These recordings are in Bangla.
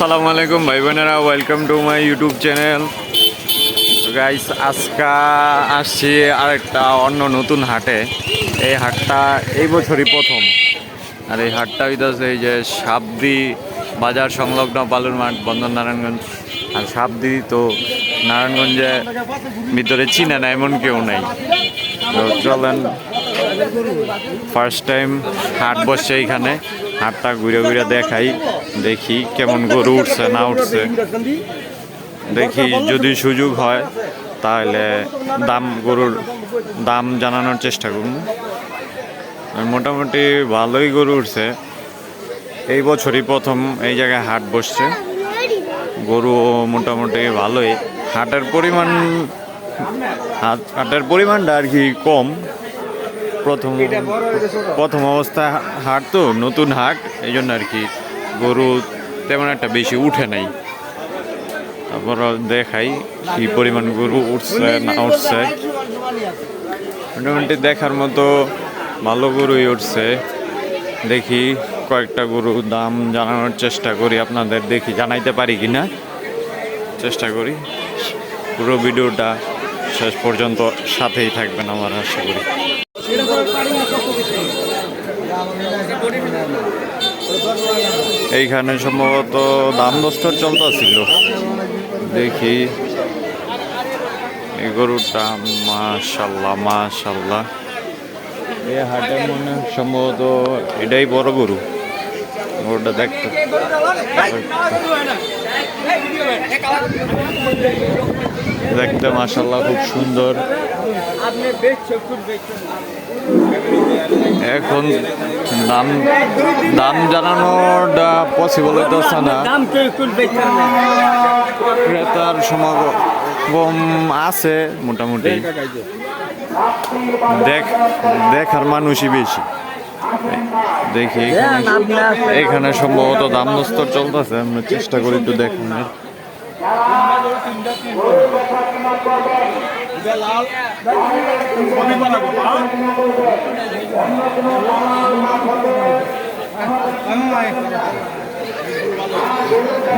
আসসালামু আলাইকুম, ভাই বোনেরা welcome to my YouTube channel guys আজকা আসছি আরেকটা অন্য নতুন হাটে। এই হাটটা এই বছরই প্রথম। আর এই হাটটা হইতেছে এই যে সাবদি বাজার সংলগ্ন বালুর মাঠ বন্দর নারায়ণগঞ্জ আর সাবদি তো নারায়ণগঞ্জে ভিতরে চিনে না, এমন কেউ নাই। চলেন ফার্স্ট টাইম হাট বসছে এইখানে। হাটটা ঘুরে ঘুরে দেখাই, দেখি কেমন গরু উঠছে, না উঠছে। দেখি যদি সুযোগ হয়, তাহলে দাম গরুর দাম জানানোর চেষ্টা করুন। মোটামুটি ভালোই গরু উঠছে। এই বছরই প্রথম এই জায়গায় হাট বসছে। গরু মোটামুটি ভালোই। হাটের পরিমাণ, হাট হাটের পরিমাণটা আর কি কম। প্রথম প্রথম অবস্থায় হাট তো, নতুন হাট এই জন্য আর কি গরু তেমন একটা বেশি উঠে নাই। তারপর দেখাই কি পরিমাণ গরু উঠছে না উঠছে। মোটামুটি দেখার মতো ভালো গরুই উঠছে। দেখি কয়েকটা গরু দাম জানানোর চেষ্টা করি, আপনাদের দেখি জানাইতে পারি কি না চেষ্টা করি। পুরো ভিডিওটা শেষ পর্যন্ত সাথেই থাকবেন আমার, আশা করি। এইখানে সম্ভবত দাম দস্তর চলতেছিল দেখি। এই গরুটা মাশাল্লাহ মাশাল্লাহ। এই হাটে মনে সম্ভবত এটাই বড় গরু। গরুটা দেখতে দেখতে মাশাল্লাহ খুব সুন্দর। এখন দাম দাম জানানোটা পসিবল হইতেছে না। ক্রেতার সমাগম আছে মোটামুটি। দেখ দেখার মানুষই বেশি। দেখি এখানে- এখানে সম্ভবত দাম দস্তর চলতেছে আমরা চেষ্টা করি একটু দেখানোর।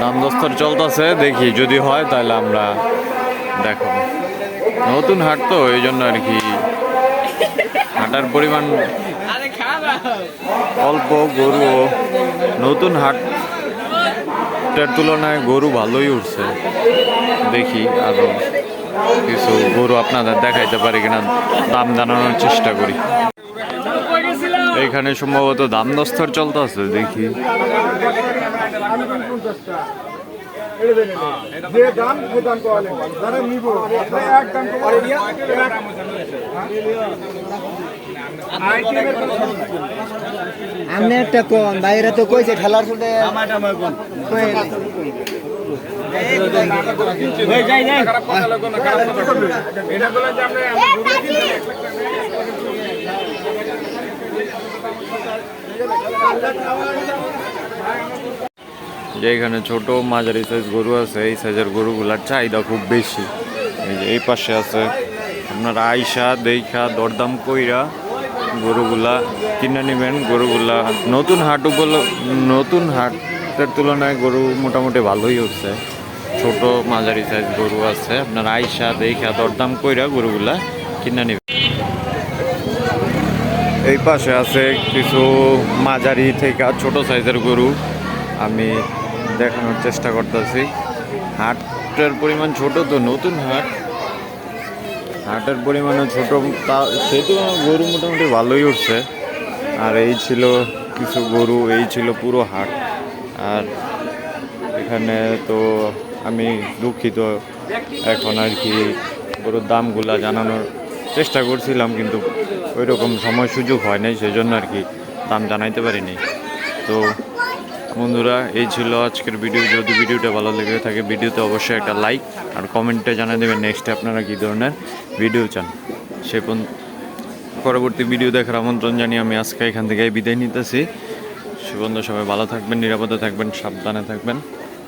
দাম দস্তর চলতেছে, দেখি যদি হয় তাহলে আমরা দেখো। নতুন হাট তো, এই জন্য আর কি হাটার পরিমাণ অল্প, গরু। নতুন হাটটার তুলনায় গরু ভালোই উঠছে। দেখি আরও। কিছু গরু আপনাদের দেখাইতে পারি কিনা দাম জানানোর চেষ্টা করি। এখানে সম্ভবত দাম দস্তর চলতেছে দেখি। দাম করে দিয়া আমনে একটা কোন বাইরে তো কইছে এটা বলে যে এখানে ছোট মাঝারি সাইজ গরু আছে, এই সাইজের গরুগুলার চাহিদা খুব বেশি। এই যে এই পাশে আছে, আপনার আইসা দেখা দরদাম কইরা গরুগুলা কিনে নেবেন। গরুগুলা নতুন হাট উপল নতুন হাটের তুলনায় গরু মোটামুটি ভালোই হচ্ছে। ছোট মাঝারি সাইজ গরু আছে। আপনার আইসা দেখা দরদাম কইরা গরুগুলা কিনা নেবেন। এই পাশে আছে কিছু মাঝারি থেকে ছোট সাইজের গরু। আমি দেখানোর চেষ্টা করতেছি। হাটের পরিমাণ ছোট তো, নতুন হাট। হাটের পরিমাণও ছোট, তা সেহেতু গরু মোটামুটি ভালোই উঠছে। আর এই ছিল কিছু গরু, এই ছিল পুরো হাট। আর এখানে তো আমি দুঃখিত। এখন আর কি গরুর দামগুলা জানানোর চেষ্টা করছিলাম, কিন্তু ওই রকম সময় সুযোগ হয় নাই সেই জন্য আর কি দাম জানাইতে পারিনি। তো বন্ধুরা, এই ছিল আজকের ভিডিও। যদি ভিডিওটা ভালো লেগে থাকে, ভিডিওতে অবশ্যই একটা লাইক আর কমেন্টে জানিয়ে দেবেন নেক্সটে আপনারা কী ধরনের ভিডিও চান। সে পরবর্তী ভিডিও দেখার আমন্ত্রণ জানিয়ে আমি আজকে এখান থেকে বিদায় নিতেছি। সে পর্যন্ত সবাই ভালো থাকবেন, নিরাপদে থাকবেন, সাবধানে থাকবেন।